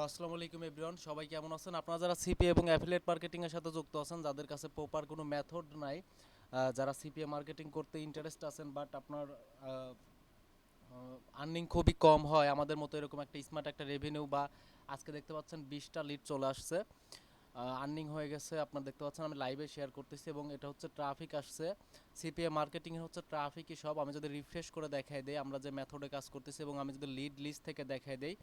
Hello, আসসালামু আলাইকুম everyone. সবাই কেমন আছেন? আপনারা যারা সিপি এবং অ্যাফিলিয়েট মার্কেটিং এর সাথে যুক্ত আছেন, যাদের কাছে প্রপার কোনো মেথড নাই যারা সিপিএ মার্কেটিং করতে ইন্টারেস্ট আছেন বাট আপনার আর্নিং খুবই কম হয়, আমাদের মতো এরকম একটা স্মার্ট একটা রেভিনিউ বা আজকে দেখতে পাচ্ছেন বিশটা লিড চলে আসছে আর্নিং হয়ে গেছে, আপনার দেখতে পাচ্ছেন আমি লাইভে শেয়ার করতেছি এবং এটা হচ্ছে ট্রাফিক আসছে। সিপিএ মার্কেটিং এর হচ্ছে ট্রাফিকই সব, আমি যদি রিফ্রেশ করে দেখাই দেই, আমরা যে মেথডে কাজ করতেছি এবং আমি যদি লিড লিস্ট থেকে দেখাই দেই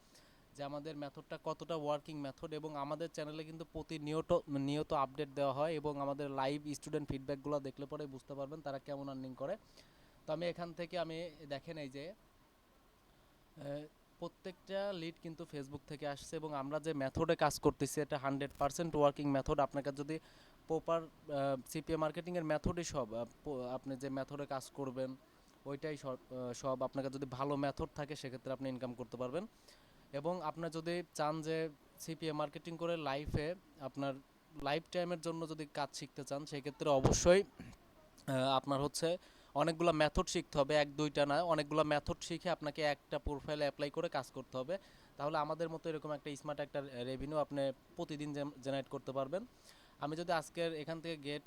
যে আমাদের মেথডটা কতটা ওয়ার্কিং মেথড এবং আমাদের চ্যানেলে কিন্তু প্রতিনিয়ত, নিয়ত আপডেট দেওয়া হয় এবং আমাদের লাইভ স্টুডেন্ট ফিডব্যাকগুলো দেখলে পরে বুঝতে পারবেন তারা কেমন আর্নিং করে। তো আমি এখান থেকে আমি দেখেন এই যে প্রত্যেকটা লিড কিন্তু ফেসবুক থেকে আসছে এবং আমরা যে মেথডে কাজ করতেছি এটা হান্ড্রেড পার্সেন্ট ওয়ার্কিং মেথড আপনাকে যদি প্রপার সিপিএ মার্কেটিংয়ের মেথডই সব আপনি যে মেথডে কাজ করবেন, ওইটাই সব সব। আপনাকে যদি ভালো মেথড থাকে সেক্ষেত্রে আপনি ইনকাম করতে পারবেন। এবং আপনার যদি চান যে সিপিএ মার্কেটিং করে লাইফে আপনার লাইফ টাইমের জন্য যদি কাজ শিখতে চান সেক্ষেত্রে অবশ্যই আপনার হচ্ছে অনেকগুলো মেথড শিখতে হবে, এক, দুইটা না, অনেকগুলো মেথড শিখে আপনাকে একটা প্রোফাইলে অ্যাপ্লাই করে কাজ করতে হবে। তাহলে আমাদের মতো এরকম একটা স্মার্ট একটা রেভিনিউ আপনি প্রতিদিন জেনারেট করতে পারবেন। আমি যদি আজকের এখান থেকে গেট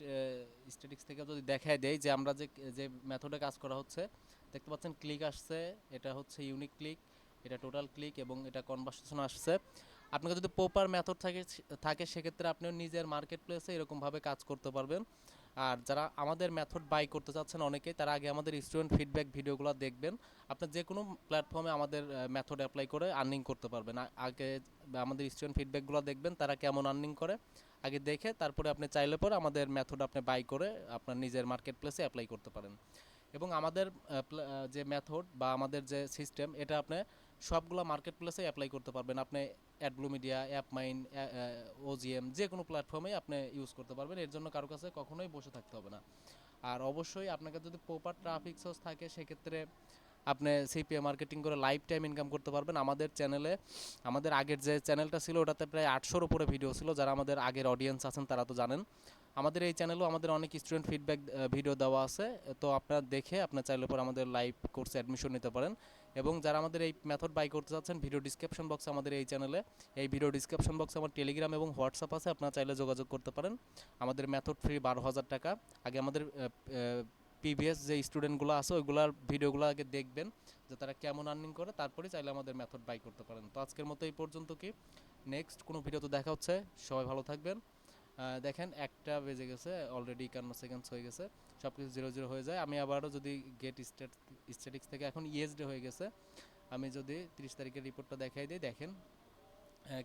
স্ট্যাটিক্স থেকে যদি দেখায় দেই যে আমরা যে যে মেথডে কাজ করা হচ্ছে, দেখতে পাচ্ছেন ক্লিক আসছে, এটা হচ্ছে ইউনিক ক্লিক এটা টোটাল ক্লিক এবং এটা কনভার্সেশন আসছে। আপনাকে যদি প্রপার মেথড থাকে থাকে, সেক্ষেত্রে আপনিও নিজের মার্কেট প্লেসে এরকমভাবে কাজ করতে পারবেন। আর যারা আমাদের মেথড বাই করতে চাচ্ছেন অনেকেই, তারা আগে আমাদের স্টুডেন্ট ফিডব্যাক ভিডিওগুলো দেখবেন। আপনি যে কোনো প্ল্যাটফর্মে আমাদের মেথড অ্যাপ্লাই করে আর্নিং করতে পারবেন। আগে আমাদের স্টুডেন্ট ফিডব্যাকগুলো দেখবেন, তারা কেমন আর্নিং করে। আগে দেখে, তারপরে আপনি চাইলে পরে আমাদের মেথড আপনি বাই করে আপনার নিজের মার্কেট প্লেসে অ্যাপ্লাই করতে পারেন। এবং আমাদের যে মেথড বা আমাদের যে সিস্টেম এটা আপনি সবগুলো মার্কেট প্লেসে অ্যাপ্লাই করতে পারবেন। আপনি অ্যাডব্লু মিডিয়া অ্যাপমাইন ওজিএম যে কোনো প্ল্যাটফর্মে আপনি ইউজ করতে পারবেন। এর জন্য কারও কাছে কখনোই বসে থাকতে হবে না। আর অবশ্যই আপনাকে যদি প্রপার ট্রাফিক সোর্স থাকে, সেক্ষেত্রে আপনি সিপিএ মার্কেটিং করে লাইফ টাইম ইনকাম করতে পারবেন। আমাদের চ্যানেলে আমাদের আগের যে চ্যানেলটা ছিল, ওটাতে প্রায় আটশোর উপরে ভিডিও ছিল। যারা আমাদের আগের অডিয়েন্স আছেন, তারা তো জানেন। আমাদের এই চ্যানেলেও আমাদের অনেক স্টুডেন্ট ফিডব্যাক ভিডিও দেওয়া আছে। তো আপনারা দেখে আপনার চাইলে পর আমাদের লাইভ কোর্সে অ্যাডমিশন নিতে পারেন। এবং যারা আমাদের এই মেথড বাই করতে চাচ্ছেন ভিডিও ডিসক্রিপশন বক্সে আমাদের এই চ্যানেলে এই ভিডিও ডিসক্রিপশন বক্সে আমার টেলিগ্রাম এবং হোয়াটসঅ্যাপ আছে, আপনারা চাইলে যোগাযোগ করতে পারেন। আমাদের মেথড ফ্রি বারো হাজার টাকা। আগে আমাদের পিভিএস যে স্টুডেন্টগুলো আছে, ওইগুলার ভিডিওগুলো আগে দেখবেন, যে তারা কেমন আর্নিং করে। তারপরে চাইলে আমাদের মেথড বাই করতে পারেন। তো আজকের মতো এই পর্যন্ত কি। নেক্সট কোনো ভিডিওতে দেখা হচ্ছে। সবাই ভালো থাকবেন। দেখেন একটা বেজে গেছে অলরেডি একান্ন সেকেন্ডস হয়ে গেছে সব কিছু জিরো জিরো হয়ে যায়। আমি আবারও যদি গেট স্ট্যাট স্ট্যাটিক্স থেকে এখন ইএসডি হয়ে গেছে, আমি যদি তিরিশ তারিখের রিপোর্টটা দেখাই দিই, দেখেন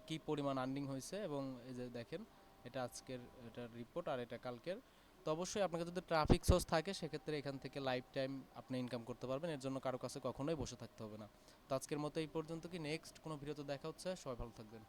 কি পরিমাণ আর্নিং হয়েছে এবং এই যে দেখেন, এটা আজকের, এটা রিপোর্ট আর এটা কালকের। তো অবশ্যই আপনাকে যদি ট্রাফিক সোর্স থাকে, সেক্ষেত্রে এখান থেকে লাইফ টাইম আপনি ইনকাম করতে পারবেন। এর জন্য কারও কাছে কখনোই বসে থাকতে হবে না। তো আজকের মতো এই পর্যন্ত কি? নেক্সট কোনো ভিডিওতে দেখা হচ্ছে। সবাই ভালো থাকবেন।